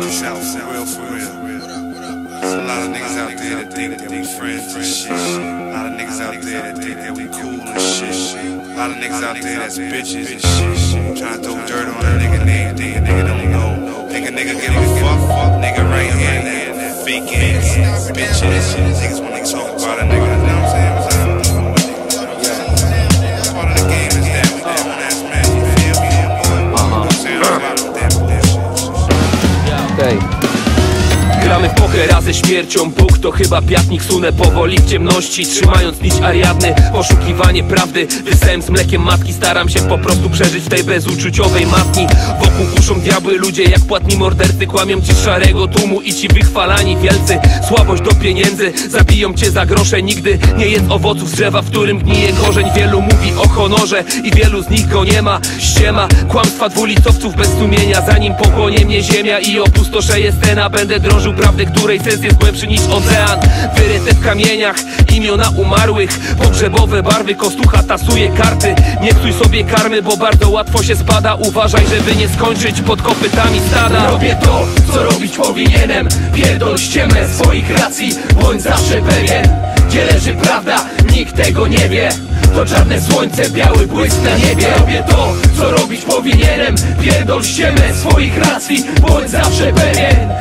South, South, real for real. There's a lot of niggas out there that think that we friends and shit. A lot of niggas out there that think that we cool and shit. A lot of niggas out there that's bitches and shit. Trying to throw dirt on a nigga name, think nigga Gramy w pokera ze śmiercią. Bóg to chyba piatnik Sunę powoli w ciemności. Trzymając nić Ariadny Poszukiwanie prawdy. Wysałem z mlekiem matki Staram się po prostu przeżyć w tej bezuczuciowej matni. Wokół kuszą diabły ludzie Jak płatni mordercy. Kłamią ci z szarego tłumu I ci wychwalani wielcy. Słabość do pieniędzy Zabiją cię za grosze. Nigdy nie jest owoców z drzewa W którym gnije korzeń. Wielu mówi o honorze I wielu z nich go nie ma. Ściema Kłamstwa dwulicowców bez sumienia. Zanim pochłonie mnie ziemia I opustoszeje scena Będę drążył prawdę, której sens jest głębszy niż ocean. Wyryte w kamieniach Imiona umarłych. Pogrzebowe barwy Kostucha tasuje karty. Nie psuj sobie karmy, bo bardzo łatwo się spada. Uważaj, żeby nie skończyć pod kopytami stada. Robię to, co robić powinienem. Pierdol ściemę swoich racji Bądź zawsze pewien. Gdzie leży prawda, nikt tego nie wie. To czarne słońce, biały błysk na niebie. Robię to, co robić powinienem. Pierdol ściemę swoich racji Bądź zawsze pewien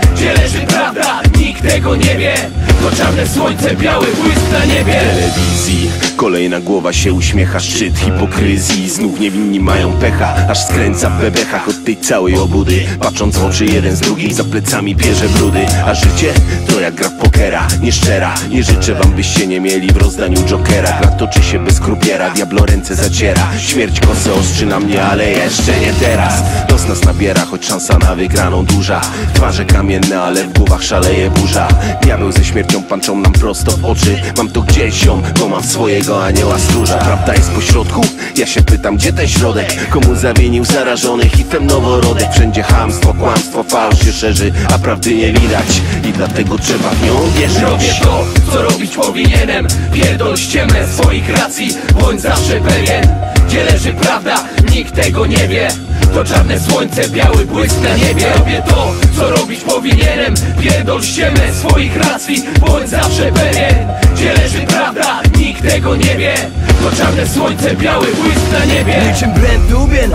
wie To czarne słońce, biały błysk na niebie. Telewizji Kolejna głowa się uśmiecha, szczyt hipokryzji. Znów niewinni mają pecha, aż skręca w bebechach od tej całej obudy. Patrząc w oczy jeden z drugim, za plecami bierze brudy. A życie to jak gra pokera, nieszczera. Nie życzę wam byście nie mieli w rozdaniu jokera. Gra toczy się bez krupiera, diablo ręce zaciera. Śmierć kosę ostrzy na mnie, ale jeszcze nie teraz. Los nas nabiera, choć szansa na wygraną duża. Twarze kamienne, ale w głowach szaleje burza. Diabeł ze śmiercią panczą nam prosto w oczy. Mam to gdzieś ją, bo mam swojego anioła stróża Prawda jest po środku? Ja się pytam, gdzie ten środek? Komu zawinił zarażony hitem noworodek? Wszędzie hamstwo, kłamstwo, fałsz się szerzy A prawdy nie widać. I dlatego trzeba w nią wierzyć. Robię to, co robić powinienem. Pierdol ściemę swoich racji Bądź zawsze pewien. Gdzie leży prawda, nikt tego nie wie. To czarne słońce, biały błysk na niebie. Robię to, co robić powinienem. Pierdol ściemę swoich racji Bądź zawsze pewien. Gdzie leży prawda, tego nie wie To czarne słońce, biały błysk na niebie. Niczym Brent Dubien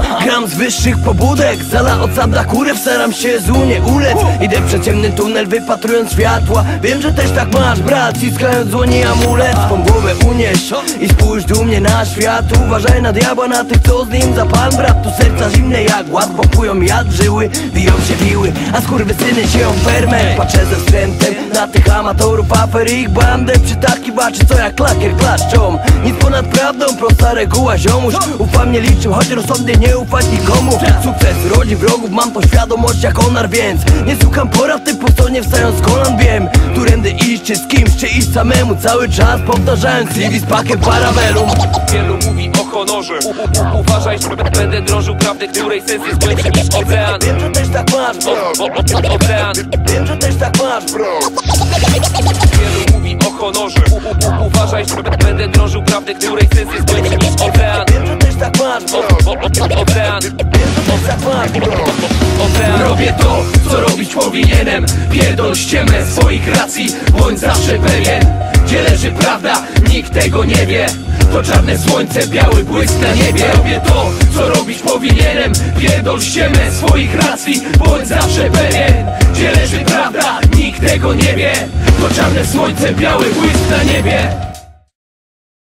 Z wyższych pobudek. Zala od sada kurew Staram się złu nie ulec Idę przez ciemny tunel wypatrując światła. Wiem, że też tak masz brat Ciskając dłoni amulet. Swą głowę unieś I spójrz dumnie na świat. Uważaj na diabła, na tych co z nim. Za pan brat Tu serca zimne jak ład Pompują jad żyły Wiją się wiły. A skurwysyny sieją ferment. Patrzę ze wstrętem na tych amatorów Afer ich bandę. Przytaki baczy co jak klakier klaszczą. Nic ponad prawdą, prosta reguła ziomuś. Ufam nie liczył, choć rozsądnie nie ufać nikomu Sukces rodzi wrogów, mam tą świadomość jak onar Więc nie słucham porad typu co nie wstając z kolan. Wiem, którędy iść, czy z kimś, czy iść samemu. Cały czas powtarzając CV z pakiem parabellum. Wielu mówi o honorze. U, u, Uważaj, że będę drążył prawdę, której sens jest głębszy niż ocean. Wiem, że też tak masz, bro. O, o, o, Ocean. Wiem, że też tak masz, bro. Wielu mówi o honorze Uważaj, będę drążył prawdę, której sens jest głębszy niż ocean. Wiem, że też tak masz, Ocean. Wiem, że też tak masz, Ocean. Robię to, co robić powinienem. Pierdol ściemę swoich racji Bądź zawsze pewien. Gdzie leży prawda, nikt tego nie wie. To czarne słońce, biały błysk na niebie. Robię to, co robić powinienem. Pierdol ściemę swoich racji Bądź zawsze pewien. Gdzie leży prawda, nikt tego nie wie. To czarne słońce, biały błysk na niebie